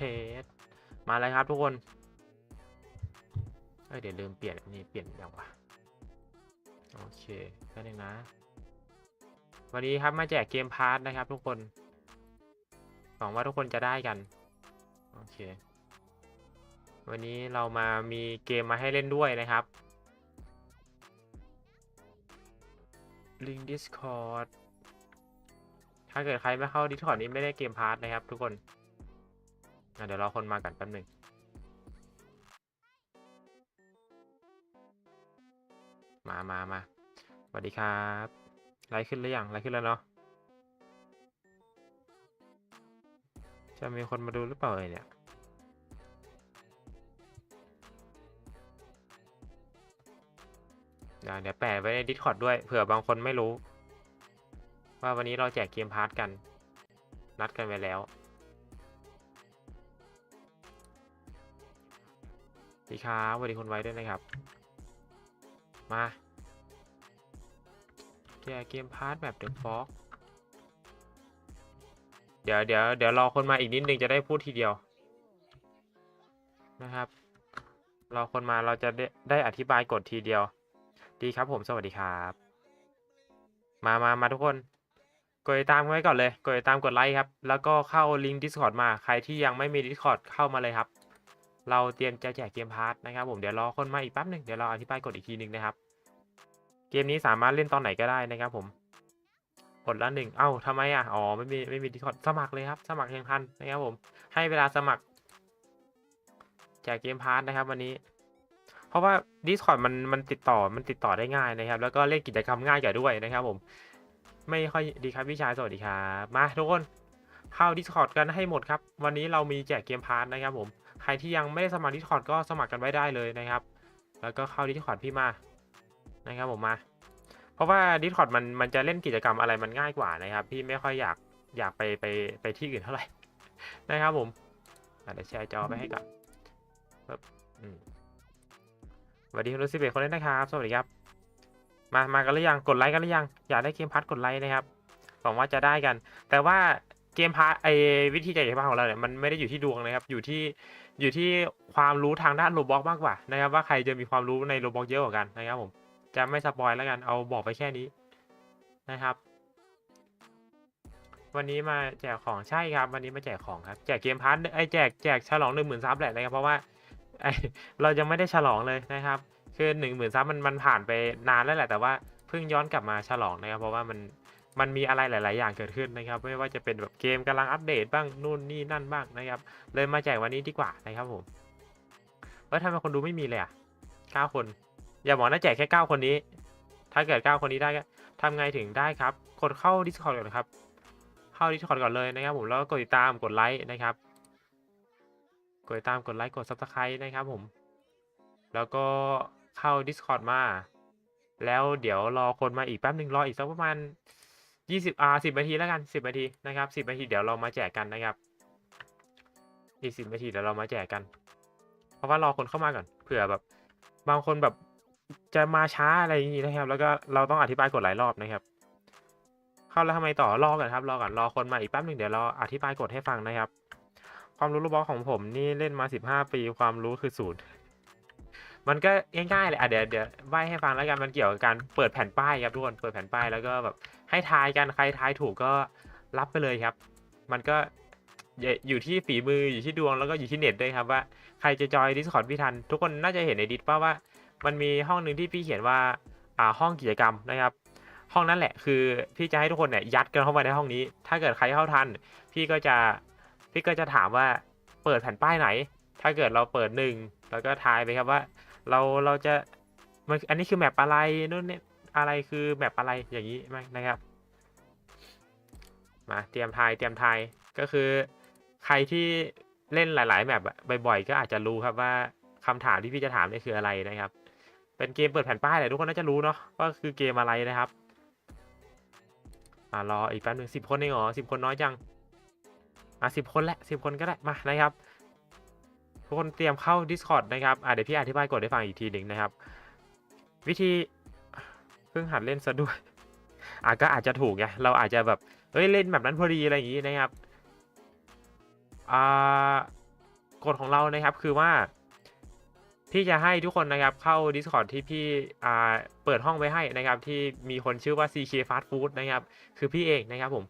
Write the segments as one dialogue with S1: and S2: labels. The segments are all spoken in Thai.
S1: เทสมาเลยครับทุกคนเอ้ยเดี๋ยวลืมเปลี่ยนนี่เปลี่ยนยังวะโอเคแค่นึงนะ วันนี้ครับมาแจกเกมพาร์ทนะครับ ทุกคนหวังว่าทุกคนจะได้กัน โอเค วันนี้เรามามีเกมมาให้เล่นด้วยนะครับลิง Discord ถ้าเกิดใครไม่เข้า Discord นี้ไม่ได้เกมพาร์ทนะครับทุกคน เดี๋ยวรอคนมากันแป๊บหนึ่งมามามาสวัสดีครับไลฟ์ขึ้นหรือยังไลฟ์ขึ้นแล้วเนาะจะมีคนมาดูหรือเปล่าเอ่ยเนี่ยเดี๋ยวเดี๋ยวแปะไว้ใน Discord ด้วยเผื่อบางคนไม่รู้ ว่าวันนี้เราแจกเกมพาร์ทกัน นัดกันไว้แล้ว ดีครับสวัสดีคุณไว้ด้วยนะครับ มาแจกเกมพาร์ทแบบเดอะฟอกเดี๋ยวเดี๋ยวเดี๋ยวรอคนมาอีกนิดนึงจะได้พูดทีเดียว นะครับ รอคนมาเราจะได้ได้อธิบายกฎทีเดียว ดีครับผมสวัสดีครับ มามามาทุกคนกดติดตามไว้ก่อนเลย กดติดตามกดไลค์ครับ แล้วก็เข้าลิงก์ Discord มา ใครที่ยังไม่มี Discord เข้ามาเลยครับ เราเตรียมจะแจกเกมพาร์ทนะครับผมเดี๋ยวรอคนมาอีกแป๊บหนึ่งเดี๋ยวเราอธิบายกฎอีกทีหนึ่งนะครับ เกมนี้สามารถเล่นตอนไหนก็ได้นะครับผมกดละหนึ่งเอ้าทำไมอะอ๋อไม่มีไม่มี Discord สมัครเลยครับ สมัครยังทันนะครับผมให้เวลาสมัครแจกเกมพาร์ทนะครับ วันนี้ เพราะว่า Discord มันมันติดต่อมันติดต่อได้ง่ายนะครับ แล้วก็เล่นกิจกรรมง่ายกว่าด้วยนะครับ ผม ไม่ค่อยดีครับพี่ชายสวัสดีครับมาทุกคนเข้า Discord กันให้หมดครับ วันนี้เรามีแจกเกมพาร์ทนะครับ ผม ใครที่ยังไม่ได้สมัคร Discord ก็สมัครกันไว้ได้เลยนะครับ แล้วก็เข้า Discord พี่มานะครับผมมา เพราะว่า Discord มันมันจะเล่นกิจกรรมอะไรมันง่ายกว่านะครับ พี่ไม่ค่อยอยากอยากไปไปไปที่อื่นเท่าไหร่นะครับผมอะเดี๋ยวแชร์จอไปให้ก่อนปึ๊บอืมสวัสดีคุณลูซิเบตคนเล่นนะครับ สวัสดีครับ มามากันหรือยังกดไลค์กันหรือยัง อยากได้เกมพาร์ทกดไลค์นะครับหวังว่าจะได้กัน แต่ว่า กมพาร์ทไอวิธีแจกเกมพาของเราเนี่ยมันไม่ได้อยู่ที่ดวงนะครับ อยู่ที่อยู่ที่ความรู้ทางด้านโรบล็อกมากกว่านะครับ ว่าใครจะมีความรู้ในโรบล็อกเยอะกว่ากันนะครับผมจะไม่สปอยแล้วกันเอาบอกไปแค่นี้นะครับ วันนี้มาแจกของใช่ครับ วันนี้มาแจกของครับ แจกเกมพาร์ทไอแจกแจกฉลองหนึ่งหมื่นซับแหละนะครับเพราะว่าไอเรายังไม่ได้ฉลองเลยนะครับ คือหนึ่งหมื่นซับมันมันผ่านไปนานแล้วแหละแต่ว่าเพิ่งย้อนกลับมาฉลองนะครับ เพราะว่ามัน มันมีอะไรหลาย ๆ อย่างเกิดขึ้นนะครับ ไม่ว่าจะเป็นแบบเกมกำลังอัปเดตบ้างนู่นนี่นั่นบ้างนะครับ เลยมาแจกวันนี้ดีกว่านะครับผมเอ้ยทำไมคนดูไม่มีเลยอะเก้าคน อย่าบอกนะแจกแค่เก้าคนนี้ ถ้าเกิดเก้าคนนี้ได้ก็ทำไงถึงได้ครับกดเข้า Discord ก่อนครับ เข้า Discord ก่อนเลยนะครับ ผมแล้วก็กดติดตามกดไลค์นะครับกดติดตามกดไลค์กด Subscribe นะครับผม แล้วก็เข้า Discord มา แล้วเดี๋ยวรอคนมาอีกแป๊บหนึ่งรออีกสักประมาณ 20อ่า10นาทีแล้วกัน10นาทีนะครับ10นาทีเดี๋ยวเรามาแจกกันนะครับอีก10นาทีเดี๋ยวเรามาแจกกัน เพราะว่ารอคนเข้ามาก่อนเผื่อแบบ บางคนแบบจะมาช้าอะไรอย่างนี้นะครับ แล้วก็เราต้องอธิบายกฎหลายรอบนะครับ เข้าแล้วทำไมต่อรอก่อนครับรอก่อนรอคนมาอีกแป๊บหนึ่งเดี๋ยวเราอธิบายกฎให้ฟังนะครับ ความรู้รูกบอกของผมนี่เล่นมา15ปีความรู้คือศูนย์ มันก็ง่ายๆเลยอะเดี๋ยวเดี๋ยวใบให้ฟังแล้วกันมันเกี่ยวกับการเปิดแผ่นป้ายครับทุกคนเปิดแผ่นป้ายแล้วก็แบบให้ทายกันใครทายถูกก็รับไปเลยครับ มันก็อยู่ที่ฝีมืออยู่ที่ดวงแล้วก็อยู่ที่เน็ตด้วยครับว่าใครจะจอย Discord พี่ทัน ทุกคนน่าจะเห็นในดิสป่าว่า มันมีห้องหนึ่งที่พี่เขียนว่าอ่าห้องกิจกรรมนะครับ ห้องนั้นแหละคือพี่จะให้ทุกคนเนี่ยยัดกันเข้ามาในห้องนี้ ถ้าเกิดใครเข้าทัน พี่ก็จะพี่ก็จะถามว่าเปิดแผ่นป้ายไหน ถ้าเกิดเราเปิดหนึ่งแล้วก็ทายไปครับว่า เราเราจะมันอันนี้คือแมปอะไรนู่นนี่อะไรคือแมปอะไรอย่างนี้ไหมนะครับ มาเตรียมทายเตรียมทายก็คือ ใครที่เล่นหลายๆแมปบ่อยๆก็อาจจะรู้ครับว่าคำถามที่พี่จะถามนี่คืออะไรนะครับ เป็นเกมเปิดแผ่นป้ายแหละทุกคนน่าจะรู้เนาะว่าคือเกมอะไรนะครับอ่ารออีกแป๊บหนึ่งสิบคนเองเหรอสิบคนน้อยจังอะสิบคนแหละสิบคนก็ได้มานะครับ ทุกคนเตรียมเข้า Discord นะครับอะเดี๋ยวพี่อธิบายกฎให้ฟังอีกทีหนึ่งนะครับ วิธีเพิ่งหัดเล่นซะด้วยอะก็อาจจะถูกไงเราอาจจะแบบเฮ้ยเล่นแบบนั้นพอดีอะไรอย่างงี้นะครับอ่ากฎของเรานะครับคือว่าพี่จะให้ทุกคนนะครับเข้า Discord ที่พี่อ่าเปิดห้องไว้ให้นะครับที่มีคนชื่อว่า CK Fast Food นะครับคือพี่เองนะครับผม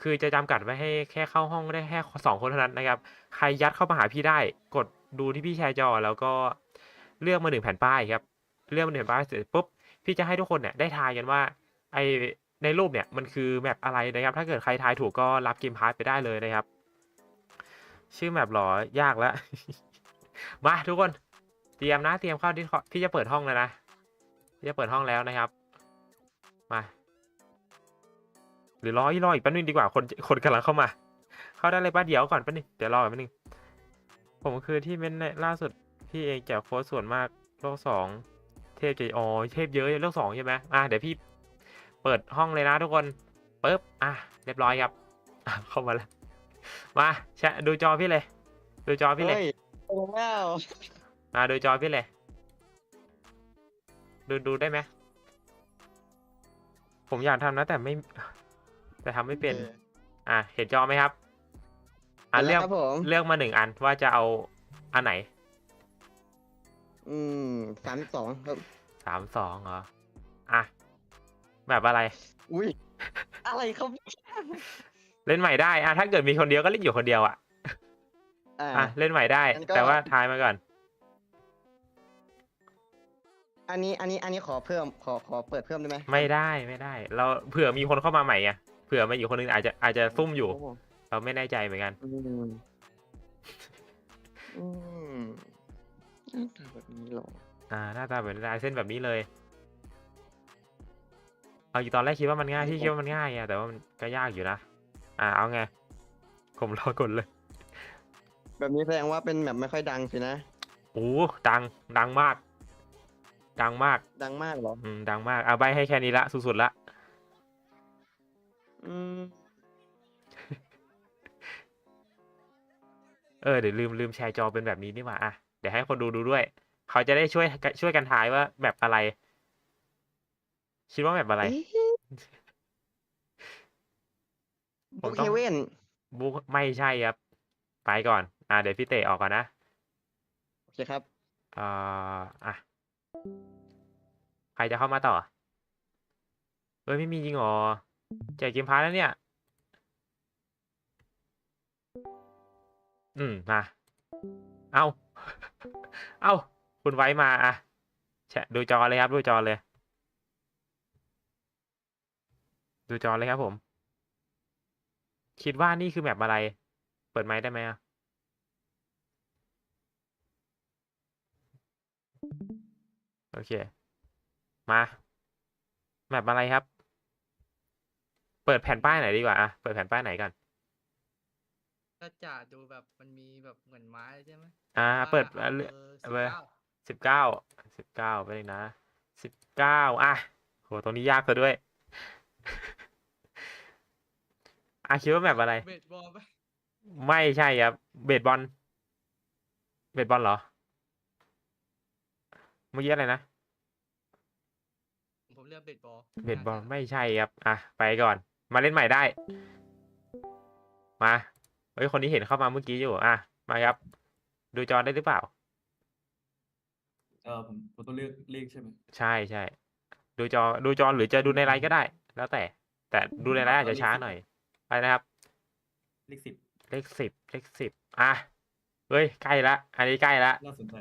S1: คือจะจำกัดไว้ให้แค่เข้าห้องได้แค่สองคนเท่านั้นนะครับ ใครยัดเข้ามาหาพี่ได้ กดดูที่พี่แชร์จอ แล้วก็เลือกมาหนึ่งแผ่นป้ายครับ เลือกมาหนึ่งแผ่นป้ายเสร็จปุ๊บ พี่จะให้ทุกคนเนี่ยได้ทายกันว่าไอในรูปเนี่ยมันคือแมปอะไรนะครับ ถ้าเกิดใครทายถูกก็รับเกมพาร์ทไปได้เลยนะครับ ชื่อแมปหรอยากแล้ว มาทุกคน เตรียมนะ เตรียมเข้าที่พี่จะเปิดห้องแล้วนะพี่จะเปิดห้องแล้วนะครับ มา หรือรออีกรออีกแป๊บนึงดีกว่าคนคนกำลังเข้ามา เข้าได้เลยป้าเดี๋ยวก่อนแป๊บนึงเดี๋ยวรอแป๊บนึงผมคือที่เป็นในล่าสุดพี่เองแจกโค้ดส่วนมากโลกสองเทพเจอ๋อเทพเยอะโลกสองใช่ไหมอะเดี๋ยวพี่เปิดห้องเลยนะทุกคนปึ๊บอะเรียบร้อยครับอะเข้ามาแล้วมาแชะดูจอพี่เลย ดูจอพี่เลย
S2: เฮ้ยโอ้ว้าว
S1: มาดูจอพี่เลย ดูดูได้ไหมผมอยากทำนะแต่ไม่ แต่ทำไม่เป็น
S2: ออ
S1: อะเห็นจอไหมครับ อะ
S2: ห็น
S1: เลื
S2: แล้
S1: อก
S2: วครับผม
S1: เลือกมาหนึ่งอันว่าจะเอาอันไหน
S2: อืมสามสองครับ
S1: สามสองเหรอ อะแบบอะไร
S2: อุ้ยอะไรครับ
S1: เล่นใหม่ได้ อะถ้าเกิดมีคนเดียวก็เล่นอยู่คนเดียวอะ
S2: อ่า
S1: อะเล่นใหม่ได้
S2: งั้นก็
S1: แต่ว่าทายมาก่อน
S2: อันนี้อันนี้อันนี้ขอเพิ่มขอขอเปิดเพิ่มได้ไหม
S1: ไม่ได้ไม่ได้ เราเผื่อมีคนเข้ามาใหม่ไง เผื่อมาอยู่คนหนึงอาจจะอาจจะซุ่มอยู่
S2: โโห
S1: เราไม่แน่ใจเหมือนกัน
S2: อืมอืมหน้าตาแบบนี้เหรอ
S1: อ่าหน้าตาเป็นลายเส้นแบบนี้เลย เอาอยู่ตอนแรกคิดว่ามันง่ายที่คิดว่ามันง่ายไงแต่ว่ามันก็ยากอยู่นะ อ่า เอาไง ผมรอกดเลย
S2: แบบนี้แสดงว่าเป็นแบบไม่ค่อยดังสินะ
S1: โอ้ดัง ดังมาก ดังมาก
S2: ดังมากเหรอ
S1: อืม ดังมาก เอาใบให้แค่นี้ละ สุดๆละ
S2: อืม
S1: เออเดี๋ยวลืมลืมแชร์จอเป็นแบบนี้นี่หว่าอะเดี๋ยวให้คนดูดูด้วย เขาจะได้ช่วยช่วยกันทายว่าแบบอะไร คิดว่าแบบอะไร
S2: เอ๊ะ
S1: ผม
S2: บุก
S1: ต้อง
S2: เฮเว่น
S1: บุ๊กไม่ใช่ครับ ไปก่อน อ่าเดี๋ยวพี่เตะออกก่อนนะ
S2: โอเคครับ
S1: เอ่ออะ ใครจะเข้ามาต่อเอ้ยไม่มีจริงเหรอ แจกเกมพาร์แล้วเนี่ย อืม มา เอา เอาคุณไว้มาอะแชะดูจอเลยครับ ดูจอเลย ดูจอเลยครับผม คิดว่านี่คือแมปอะไร เปิดไมค์ได้ไหมอะโอเค มา แมปอะไรครับ เปิดแผ่นป้ายไหนดีกว่าอะเปิดแผ่นป้ายไหนก่อน
S3: ถ้าจ่าดูแบบมันมีแบบเหมือนไม้ใช่ไหม
S1: อ่า เปิด
S3: ว่า
S1: อะเลือก
S3: เบอร์
S1: เบ
S3: สิ
S1: อร์
S3: บเก้า
S1: สิบเก้าสิบเก้าไปเลยนะสิบเก้าอะโหตรงนี้ยากซะด้วยอะคิดว่าแมปอะไร
S3: เบสบอลไหม
S1: ไม่ใช่ครับ เบสบอล เบสบอลเหรอ เมื่อกี้อะไรนะ
S3: ผมเลือกเบสบอล
S1: เบสบอล
S3: น่าจะ
S1: ไม่ใช่ครับ อะ ไปก่อน มาเล่นใหม่ได้ มาเฮ้ยคนนี้เห็นเข้ามาเมื่อกี้อยู่ อะ มาครับ ดูจอได้หรือเปล่า
S4: เออผมผมต้องเลือกเลขใช่ไหม
S1: ใช่ใช่ดูจอดูจอหรือจะดูในไลน์ก็ได้ แล้วแต่ แต่ดูในไลน์อาจจะช้าหน่อยไปนะครับ
S4: เลขสิบ
S1: เลขสิบเลขสิบอะเฮ้ยใกล้ละ อันนี้ใกล้ละ
S4: น่าสนใจ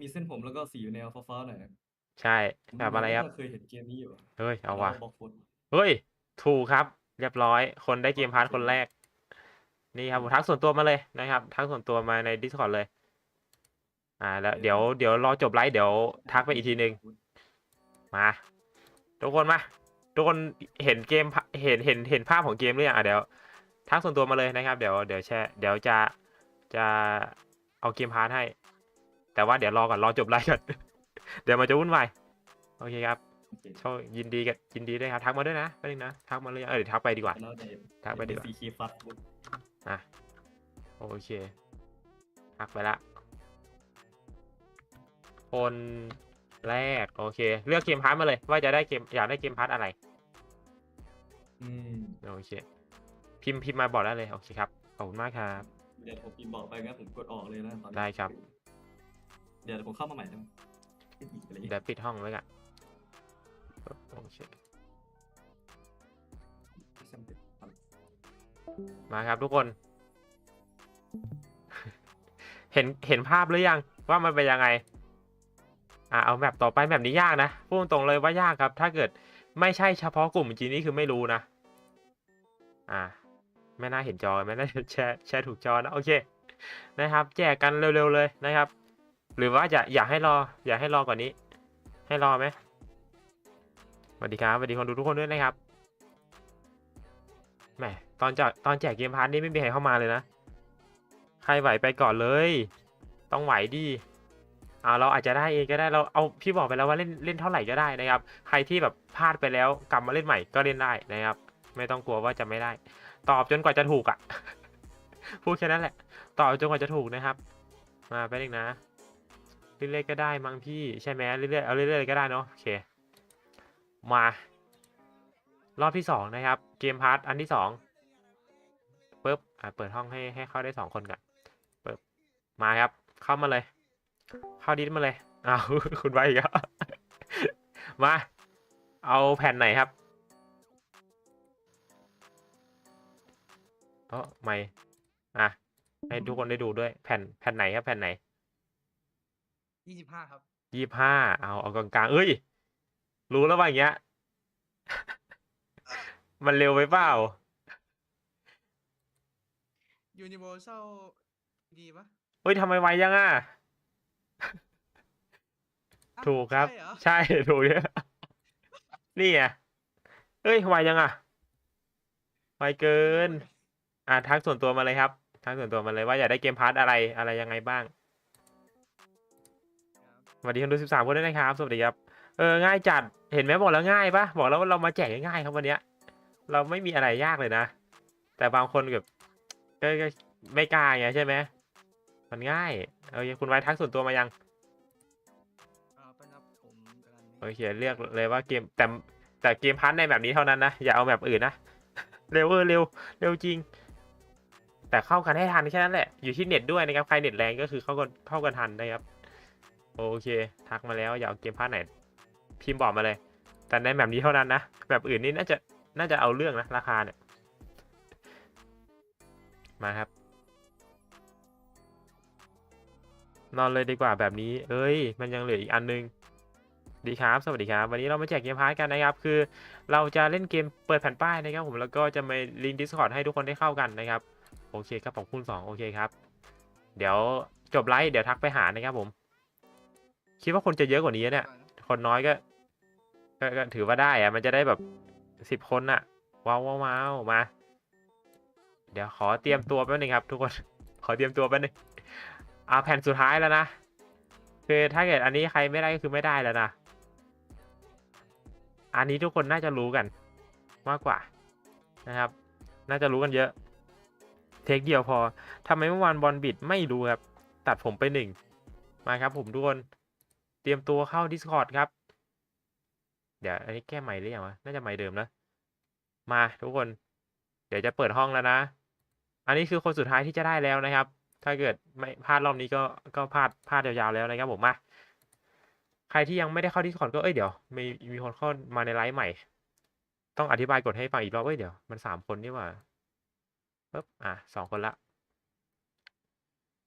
S4: มีเส้นผมแล้วก็สีอยู่แนวฟ้าๆหน่อย
S1: ใช่แบบอะไรครับ
S4: ผมเคยเห็นเกมนี้อยู่
S1: เฮ้ยเอาว่ะ
S4: บล็อกฟุต
S1: เฮ้ย ถูกครับ เรียบร้อย คนได้เกมพาร์ทคนแรก นี่ครับผมทักส่วนตัวมาเลยนะครับ ทักส่วนตัวมาใน Discord เลย อ่า แล้วเดี๋ยวเดี๋ยวรอจบไลฟ์เดี๋ยวทักไปอีกทีหนึ่งมา ทุกคนมาทุกคนเห็นเกมพะเห็นเห็นเห็นภาพของเกมหรือยังอะเดี๋ยว ทักส่วนตัวมาเลยนะครับ เดี๋ยวเดี๋ยวแชร์เดี๋ยวจะจะเอาเกมพาร์ทให้ แต่ว่าเดี๋ยวรอก่อนรอจบไลฟ์ก่อนเดี๋ยวมันจะวุ่นวายโอเคครับ
S4: โอเค
S1: โชคยินดีกับยินดีด้วยครับทักมาด้วยนะแป๊บนึงนะทักมาเลยงเออเดี๋ยวทักไปดีกว่า
S4: แล้วแต่
S1: ทักไปดีกว่า
S4: สีคีฟัดฟุต
S1: อะโอเคทักไปละ คนแรก โอเค เลือกเกมพาร์ทมาเลย ว่าจะได้เกมอยากได้เกมพาร์ทอะไร
S4: อืม
S1: โอเค พิมพ์พิมพ์มาบอกได้เลย โอเคครับ ขอบคุณมากครับ
S4: เเดี๋ยวผมพิมพ์บอกไปงั้นผมกดออกเลยนะตอนนี้
S1: ได้ครับ
S4: เดี๋ยวผมเข้ามาใหม่ได้ไหมไม่อีกอะไรอย่าง
S1: เดี๋
S4: เงี้
S1: ยวยปิดห้องไว้ก่อน โอเคมาครับทุกคน เห็นเห็นภาพหรือยังว่ามันเป็นยังไง อ่าเอาแมปต่อไปแมปนี้ยากนะพูดตรงเลยว่ายากครับ ถ้าเกิดไม่ใช่เฉพาะกลุ่มจีนนี่คือไม่รู้นะ อ่า ไม่น่าเห็นจอไม่น่าแชร์แชร์ถูกจอนะโอเค นะครับ แจกกันเร็วๆเลยนะครับ หรือว่าจะอยากให้รอ อยากให้รอกว่านี้ ให้รอไหม สวัสดีครับสวัสดีคนดูทุกคนด้วยนะครับแหมตอนจกตอนแจกเกมพาร์ทนี่ไม่มีใครเข้ามาเลยนะ ใครไหวไปก่อนเลย ต้องไหวดิอ่าเราอาจจะได้เองก็ได้เราเอาพี่บอกไปแล้วว่าเล่นเล่นเท่าไหร่ก็ได้นะครับ ใครที่แบบพลาดไปแล้วกลับมาเล่นใหม่ก็เล่นได้นะครับ ไม่ต้องกลัวว่าจะไม่ได้ ตอบจนกว่าจะถูกอะ่ะพูดแค่นั้นแหละ ตอบจนกว่าจะถูกนะครับ มาไปเองนะเรื่อยๆก็ได้มั้งพี่ใช่ไหมเรื่อยๆเอาเรื่อยๆก็ได้เนาะโอเค มา รอบที่สองนะครับ เกมพาร์ทอันที่สองปุ๊บอะเปิดห้องให้ให้เข้าได้สองคนก่อนปุ๊บมาครับ เข้ามาเลย เข้าดิสมาเลยอ้าวคุณไว้อีกแล้วมา เอาแผ่นไหนครับเออไม่อะให้ทุกคนได้ดูด้วยแผ่นแผ่นไหนครับแผ่นไหน
S3: ยี่สิบห้าครับ
S1: ยี่ห้าเอาเอากลางๆเอ้ย รู้แล้วว่าอย่างเงี้ย มันเร็วไปเปล่า
S3: Universal ดีปะ
S1: เฮ้ยทำไมไวยังอะ
S3: อ้าว
S1: ถูกครับ
S3: ใช่เหรอ
S1: ใช่ ถูกเนี่ยนี่ไงเอ้ยไวยังอะไวเกิน อะทักส่วนตัวมาเลยครับทักส่วนตัวมาเลยว่าอยากได้เกมพาร์ทอะไรอะไรยังไงบ้าง
S3: ครับ
S1: สวัสดีคนดูสิบสามคนด้วยนะครับ สวัสดีครับ เออง่ายจัดเห็นไหมบอกแล้วง่ายปะบอกแล้วว่าเรามาแจกง่ายๆครับวันเนี้ย เราไม่มีอะไรยากเลยนะ แต่บางคนแบบก็ก็ไม่กล้าไงใช่ไหมมันง่ายเออคุณไว้ทักส่วนตัวมายัง
S3: อ่าเป็นครับผมกำลัง
S1: โอเคเลือกเลยว่าเกมแต่แต่เกมพัทในแบบนี้เท่านั้นนะอย่าเอาแบบอื่นนะเร็วเออเร็วเร็วจริง แต่เข้ากันให้ทันแค่นั้นแหละอยู่ที่เน็ตด้วยนะครับใครเน็ตแรงก็คือเข้ากันเข้ากันทันนะครับโอเค ทักมาแล้วอยากเอาเกมพัทไหน พิมพ์บอกมาเลย แต่ในแบบนี้เท่านั้นนะ แบบอื่นนี่น่าจะน่าจะเอาเรื่องนะราคาเนี่ย มาครับ นอนเลยดีกว่าแบบนี้ เอ้ย มันยังเหลืออีกอันนึงดีครับ สวัสดีครับ วันนี้เรามาแจกเกมพาร์ทกันนะครับ คือเราจะเล่นเกมเปิดแผ่นป้ายนะครับผม แล้วก็จะมาลิงก์ Discord ให้ทุกคนได้เข้ากันนะครับ โอเคครับผมคูณสองโอเคครับ เดี๋ยวจบไลฟ์เดี๋ยวทักไปหานะครับผม คิดว่าคนจะเยอะกว่านี้เนี่ย คนน้อยก็ก็ก็ถือว่าได้อะมันจะได้แบบสิบคนอะว้าวว้าวว้ามา เดี๋ยวขอเตรียมตัวแป๊บนึงครับ ทุกคน ขอเตรียมตัวแป๊บนึงอาแผ่นสุดท้ายแล้วนะ คือถ้าเกิดอันนี้ใครไม่ได้ก็คือไม่ได้แล้วนะ อันนี้ทุกคนน่าจะรู้กัน มากกว่านะครับ น่าจะรู้กันเยอะ เทคเดียวพอทำไมเมื่อวานบอลบิดไม่รู้ครับ ตัดผมไปหนึ่งมาครับผมทุกคน ตรียมตัวเข้า Discord ครับ เดี๋ยวอันนี้แก้ใหม่หรือยังวะ น่าจะใหม่เดิมนะ มาทุกคน เดี๋ยวจะเปิดห้องแล้วนะ อันนี้คือคนสุดท้ายที่จะได้แล้วนะครับ ถ้าเกิดไม่พลาดรอบนี้ก็ก็พลาดพลาดยาวๆแล้วนะครับผมมา ใครที่ยังไม่ได้เข้า Discord ก็เอ้ยเดี๋ยวมีมีคนเข้ามาในไลฟ์ใหม่ ต้องอธิบายกฎให้ฟังอีกรอบเอ้ยเดี๋ยวมันสามคนนี่ว่าปึ๊บอะสองคนละ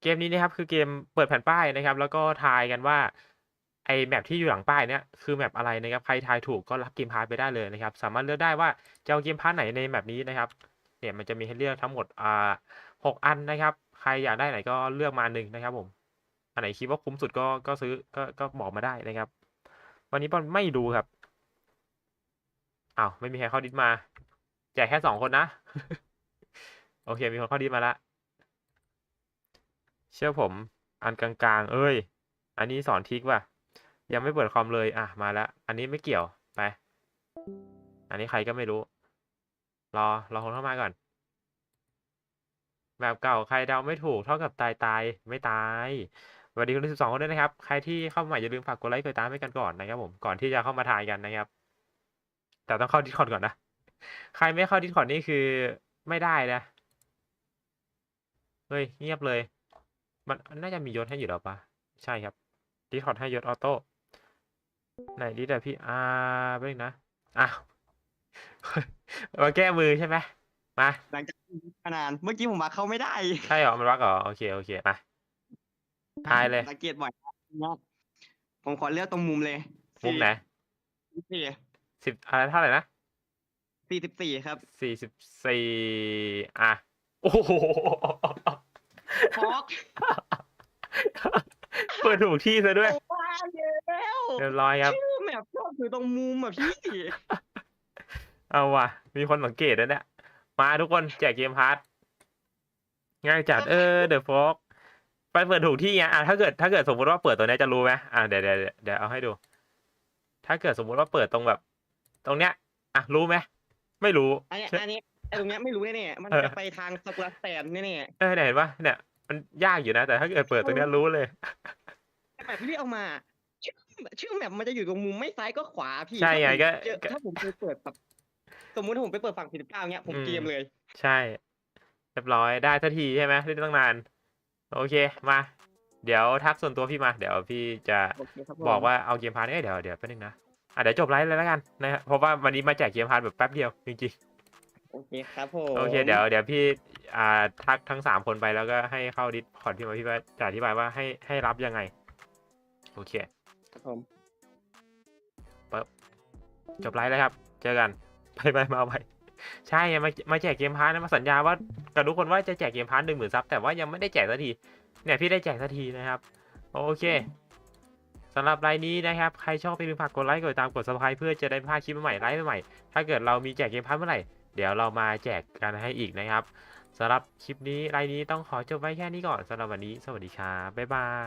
S1: เกมนี้นะครับคือเกมเปิดแผ่นป้ายนะครับ แล้วก็ทายกันว่า ไอแมปที่อยู่หลังป้ายเนี่ยคือแมปอะไรนะครับใครทายถูกก็รับเกมพาร์ทไปได้เลยนะครับ สามารถเลือกได้ว่าจะเอาเกมพาร์ทไหนในแมปนี้นะครับเนี่ยมันจะมีให้เลือกทั้งหมดอ่าหกอันนะครับ ใครอยากได้ไหนก็เลือกมาหนึ่งนะครับผมอันไหนคิดว่าคุ้มสุดก็ก็ซื้อก็ก็บอกมาได้นะครับ วันนี้บอลไม่ดูครับอ้าวไม่มีใครเข้าดิสมาแจกแค่สองคนนะ โอเค มีคนเข้าดิสมาละเชื่อผม อันกลางๆ เอ้ย อันนี้สอนทิกว่ะ ยังไม่เปิดคอมเลย อะ มาแล้ว อันนี้ไม่เกี่ยว ไป อันนี้ใครก็ไม่รู้ รอ รอคนเข้ามาก่อน แบบเก่าใครเดาไม่ถูกเท่ากับตายตายไม่ตายสวัสดีคุณที่สิบสองคนด้วยนะครับ ใครที่เข้ามาใหม่อย่าลืมฝากกดไลค์กดติดตามให้กันก่อนนะครับผม ก่อนที่จะเข้ามาทายกันนะครับ แต่ต้องเข้าดิสคอร์ดก่อนนะ ใครไม่เข้าดิสคอร์ดนี่คือไม่ได้นะ เฮ้ย เงียบเลย มันน่าจะมียศให้อยู่แล้วปะใช่ครับดิสคอร์ดให้ยศออโต้ ไหนดิสอะพี่อ่าไปบนึงนะอ้าวมาแก้มือใช่ไหมมา
S5: หลังจากมานานเมื่อกี้ผมมาเข้าไม่ได้
S1: ใช่เหรอ มันวักเหรอ โอเค โอเคมาทายเลย
S5: สังเกตบ่อยนะผมขอเลือกตรงมุมเลย
S1: มุมไหน
S5: สี่
S1: สิบอะไรเท่าไหร่นะ
S5: สี่สิบสี่ครับ
S1: สี่สิบสี่อะ โอ้โห
S5: ฮอก
S1: เปิดถูกที่ซะด้วย
S5: ว้าแล้ว
S1: เรียบร้อยครับ
S5: ชื่อแมปชอบอยู่ตรงมุมอะพี่
S1: เอาว่ะ มีคนสังเกตแล้วเนี่ย มาทุกคนแจกเกมพาร์ทง่ายจัดเออเดอะฟอกไปเปิดถูกที่ไงอะถ้าเกิดถ้าเกิดสมมติว่าเปิดตัวเนี้ยจะรู้ไหมอะเดี๋ยวเดี๋ยวเดี๋ยวเดี๋ยวเอาให้ดู ถ้าเกิดสมมุติว่าเปิดตรงแบบ ตรงเนี้ย อะรู้ไหมไม่รู้
S5: อันเนี้ยอันนี้ไอ้ตรงเนี้ยไม่รู้แน่ๆมัน
S1: เออ
S5: จะไปทางสกุลแตนแน่
S1: เออเนี่ยเห็นปะเนี่ย มันยากอยู่นะ แต่ถ้าเกิดเปิดตรงเนี้ยรู้เลย
S5: ๆแต่แบบที่เอามา ชื่อชื่อแมปมันจะอยู่ตรงมุมไม่ซ้ายก็ขวาพี่
S1: ใช่ไง
S5: ถ้าผม
S1: ก็
S5: เจอ
S1: ก็
S5: ถ้าผมไปเปิดแบบสมมุติถ้าผมไปเปิดฝั่งสี่สิบเก้าเนี้ยผม
S1: อืม
S5: เกมเลย
S1: ใช่เรียบร้อยได้ทันทีใช่ไหมเล่นตั้งนาน โอเคมา เดี๋ยวทักส่วนตัวพี่มา เดี๋ยวพี่จะ
S5: โอเคครับผม
S1: บอกว่าเอาเกมพาร์ทเอ้ยเดี๋ยวเดี๋ยวแป๊บนึงนะอะเดี๋ยวจบไลฟ์เลยแล้วกันนะฮะเพราะว่าวันนี้มาแจกเกมพาร์ทแบบแป๊บเดียวจริง
S5: โอเคครับผม
S1: ๆโอเคเดี๋ยวเดี๋ยวพี่อ่าทักทั้งสามคนไปแล้วก็ให้เข้าดิสคอร์ดพี่มาพี่ว่าจะอธิบายว่าให้ให้รับยังไง โอเค
S5: ครับผม
S1: จบไลฟ์แล้วครับ เจอกันไปไปมาไปใช่ไงมามาแจกเกมพาร์ทนะมาสัญญาว่ากับทุกคนว่าจะแจกเกมพาร์ทหนึ่งหมื่นซับแต่ว่ายังไม่ได้แจกสักทีเนี่ยพี่ได้แจกสักทีนะครับ โอเคสำหรับไลน์นี้นะครับ ใครชอบไปลืมฝากกดไลค์กดติดตามกด subscribe เพื่อจะได้พลาดคลิปใหม่ไลฟ์ใหม่ถ้าเกิดเรามีแจกเกมพาร์ทเมื่อไหร่เดี๋ยวเรามาแจกกันให้อีกนะครับสำหรับคลิปนี้ไลน์นี้ต้องขอจบไว้แค่นี้ก่อนสำหรับวันนี้ สวัสดีครับบ๊ายบาย